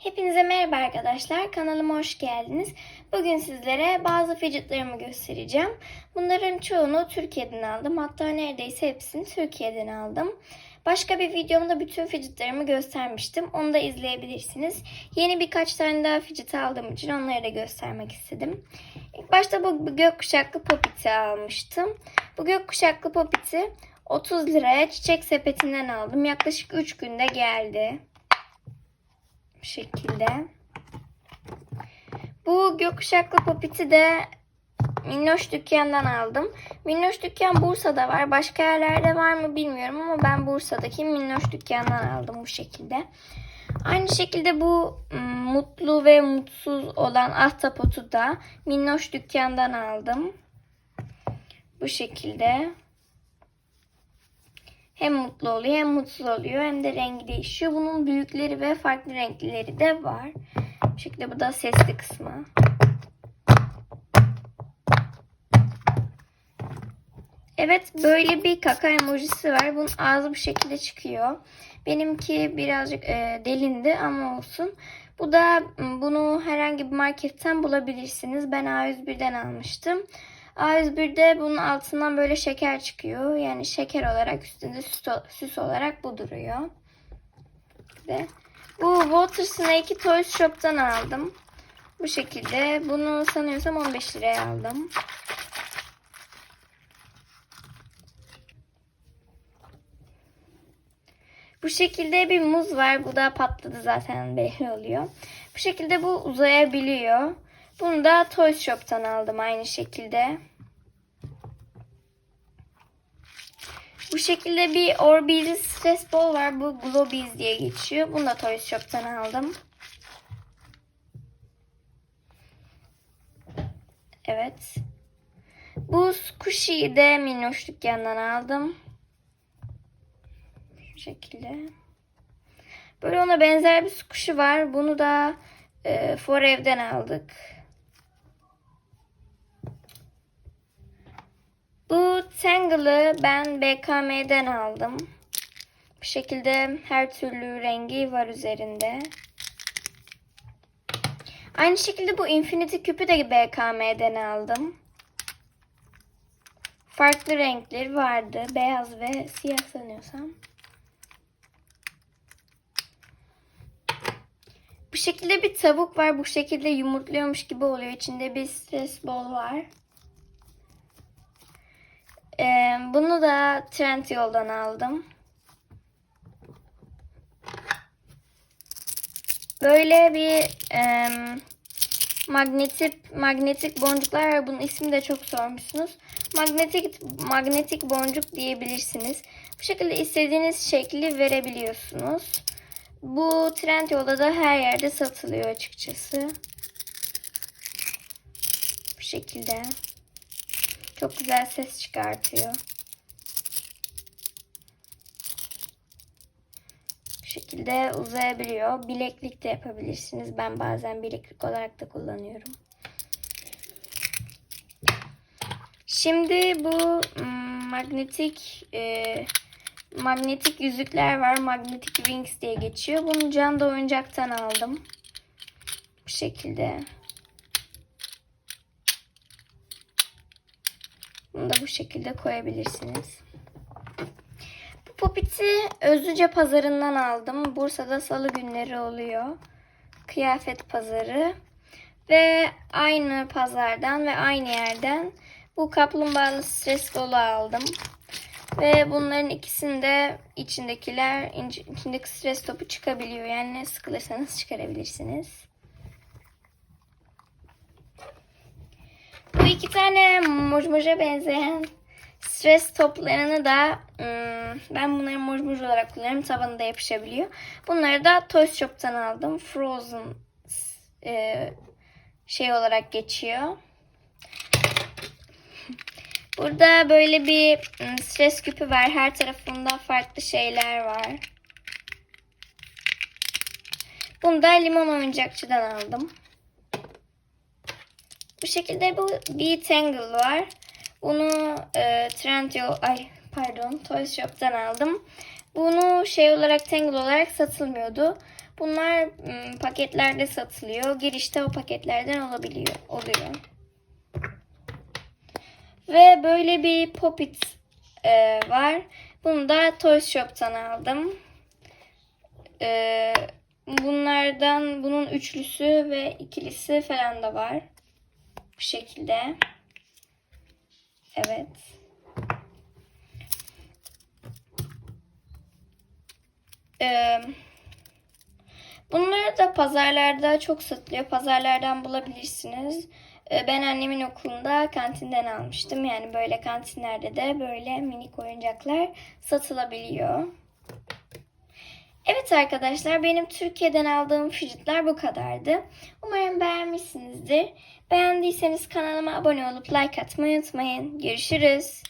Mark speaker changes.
Speaker 1: Hepinize merhaba arkadaşlar. Kanalıma hoş geldiniz. Bugün sizlere bazı fidgetlarımı göstereceğim. Bunların çoğunu Türkiye'den aldım. Hatta neredeyse hepsini Türkiye'den aldım. Başka bir videomda bütün fidgetlarımı göstermiştim. Onu da izleyebilirsiniz. Yeni birkaç tane daha fidget aldığım için onları da göstermek istedim. İlk başta bu, gökkuşaklı popiti almıştım. Bu gökkuşaklı popiti 30 liraya çiçek sepetinden aldım. Yaklaşık 3 günde geldi. Bu şekilde. Bu gökkuşaklı popiti de Minnoş dükkandan aldım. Minnoş dükkan Bursa'da var. Başka yerlerde var mı bilmiyorum ama ben Bursa'daki Minnoş dükkandan aldım bu şekilde. Aynı şekilde bu ım, mutlu ve mutsuz olan ahtapotu da Minnoş dükkandan aldım. Bu şekilde. Hem mutlu oluyor hem mutsuz oluyor hem de rengi değişiyor. Bunun büyükleri ve farklı renklileri de var. Bu şekilde bu da sesli kısmı. Evet böyle bir kaka emojisi var. Bunun ağzı bu şekilde çıkıyor. Benimki birazcık e, delindi ama olsun. Bu da bunu herhangi bir marketten bulabilirsiniz. Ben A101'den almıştım. A101'de bunun altından böyle şeker çıkıyor. Yani şeker olarak üstünde süs, süs olarak bu duruyor. Ve bu Water Snake'i Toys Shop'tan aldım. Bu şekilde. Bunu sanıyorsam 15 liraya aldım. Bu şekilde bir muz var. Bu da patladı zaten belli oluyor. Bu şekilde bu uzayabiliyor. Bunu da Toys Shop'tan aldım aynı şekilde. Bu şekilde bir Orbeez Stress Ball var. Bu Globies diye geçiyor. Bunu da Toys Shop'tan aldım. Evet. Bu Squishy'yi de Minnoş dükkanından aldım. Şu şekilde. Böyle ona benzer bir squishy var. Bunu da e, Forev'den aldık. Bu Tangle'ı ben BKM'den aldım. Bu şekilde her türlü rengi var üzerinde. Aynı şekilde bu Infinity küpü de BKM'den aldım. Farklı renkleri vardı. Beyaz ve siyah sanıyorsam. Bu şekilde bir tavuk var. Bu şekilde yumurtluyormuş gibi oluyor. İçinde bir stres bol var. Ee, bunu da Trendyol'dan aldım. Böyle bir e, magnetik magnetik boncuklar var. Bunun ismini de çok sormuşsunuz. Magnetik magnetik boncuk diyebilirsiniz. Bu şekilde istediğiniz şekli verebiliyorsunuz. Bu Trendyol'da da her yerde satılıyor açıkçası. Bu şekilde. Çok güzel ses çıkartıyor. Bu şekilde uzayabiliyor. Bileklik de yapabilirsiniz. Ben bazen bileklik olarak da kullanıyorum. Şimdi bu hmm, magnetik e, magnetik yüzükler var. Magnetic rings diye geçiyor. Bunu Canda oyuncaktan aldım. Bu şekilde. Bunu da bu şekilde koyabilirsiniz. Bu popiti Özlüce pazarından aldım. Bursa'da salı günleri oluyor. Kıyafet pazarı. Ve aynı pazardan ve aynı yerden bu kaplumbağalı stres dolu aldım. Ve bunların ikisinde içindekiler, içindeki stres topu çıkabiliyor. Yani sıkılırsanız çıkarabilirsiniz. İki tane mojmoja benzeyen stres toplarını da ım, ben bunları mojmoj olarak kullanıyorum. Tabanında yapışabiliyor. Bunları da Toys Shop'tan aldım. Frozen e, şey olarak geçiyor. Burada böyle bir ım, stres küpü var. Her tarafında farklı şeyler var. Bunu da limon oyuncakçıdan aldım. Bu şekilde bu bir Tangle var. Bunu e, Trendyol, ay pardon Toys Shop'tan aldım. Bunu şey olarak Tangle olarak satılmıyordu. Bunlar ım, paketlerde satılıyor. Girişte o paketlerden olabiliyor, oluyor. Ve böyle bir popit e, var. Bunu da Toys Shop'tan aldım. E, bunlardan bunun üçlüsü ve ikilisi falan da var. Bu şekilde. Evet. Ee, bunları da pazarlarda çok satılıyor. Pazarlardan bulabilirsiniz. Ee, ben annemin okulunda kantinden almıştım. Yani böyle kantinlerde de böyle minik oyuncaklar satılabiliyor. Evet arkadaşlar benim Türkiye'den aldığım fidgetler bu kadardı. Umarım beğenmişsinizdir. Beğendiyseniz kanalıma abone olup like atmayı unutmayın. Görüşürüz.